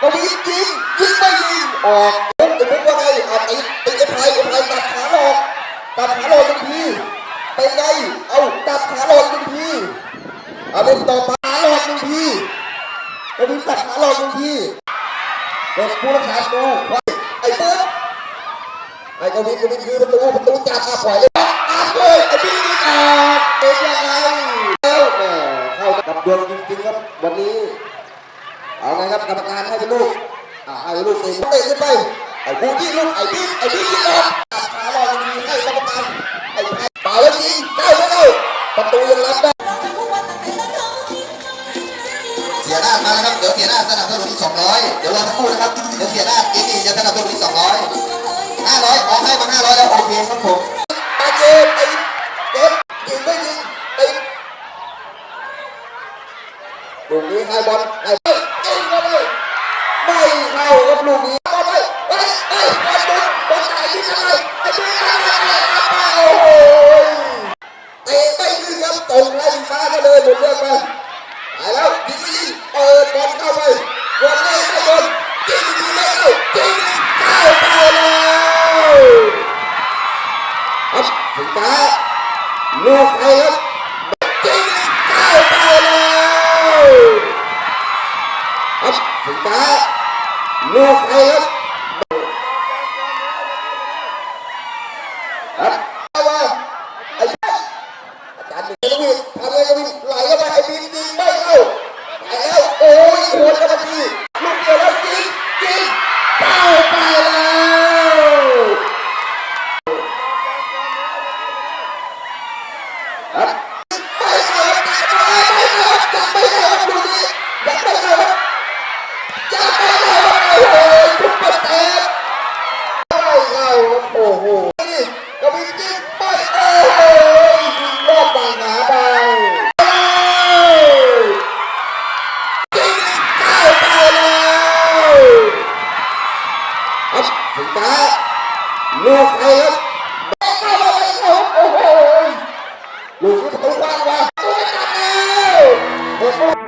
ตรงนี้ยิงยิงไม่ยิงออกปุ๊บไอ้ปุ๊ว่าไงอะตีตีไอ้ไพรไอ้ไพรตัดขาหลอกตัดขาหลอกทันทีไปไงเอาตัดขาหลอกทันทีเอาเล่นต่อมาหลอกทันทีแล้วดูตัดขาหลอกทันทีเด็กผู้รักษาดูไอ้ปุ๊บไอ้กวินกวินคืนประตูประตูจับมาปล่อยเลยอาบเลยไอมีนี่ออกเป็นยังไงแล้เข้ากับดวงจริงๆครับวันนี้ เอาไงครับกรรมการให้เป็นลูกอ่าให้เป็นลูกเองเตะขึ้นไปไอ้บูที่ลูกไอ้บิ๊กไอ้บิ๊กยิงออกตัดขาลอยดีให้กรรมการไอ้ไอ้ป่าแล้วยิงเข้าไม่เข้าประตูยังรับได้เสียหน้ามานะครับเดี๋ยวเสียหน้าสนับสนุน200เดี๋ยวรอสักครู่นะครับเดี๋ยวเสียหน้าอีกทีจะสนับสนุนอีก200 500ขอให้มา500แล้วโอเคครับผมตาเจนไอ้เจ็บยิงไม่ยิงไอ้ลูกนี้ให้บอลให้ไปยิงก็ไม่ไม่ เข้าครับลูกนี้ก็ไม่ไปไปบอลดุนบอลไหนยิงอะไรไอ้บิ๊กอะไรอะไรโอ้โหเตะไม่ขึ้นครับตรงไล่ฟ้าก็เลยหมดเรื่องไปไปแล้วยิงไม่ยิงเปิดบอลเข้าไปวนเล่นเข้าบอลยิงยิงไม่เข้ายิงเข้าไปแล้วครับสิงฟ้าลูกไปครับยิงเข้าไปแล้วครับสิงฟ้า ลูกไปครครับเอาว่าไอ้อาจารย์หนึ่งกวินทำไงกวินไหลเข้าไปไอ้บินยิงไม่เข้าไปแล้วโอ้ยหัวกระดีลูกเดียวแล้วยิงยิงเข้าไปแล้วครับไม่เข้าไม่เข้าไม่เข้าครับลูกนี้ยังไม่เข้ายังไม่ ถึงฟ้าลูกใครับเข้าไปครับโอ้โหลูกนี้ประตูกว้างว่ะตูไม่ตัดแล้ว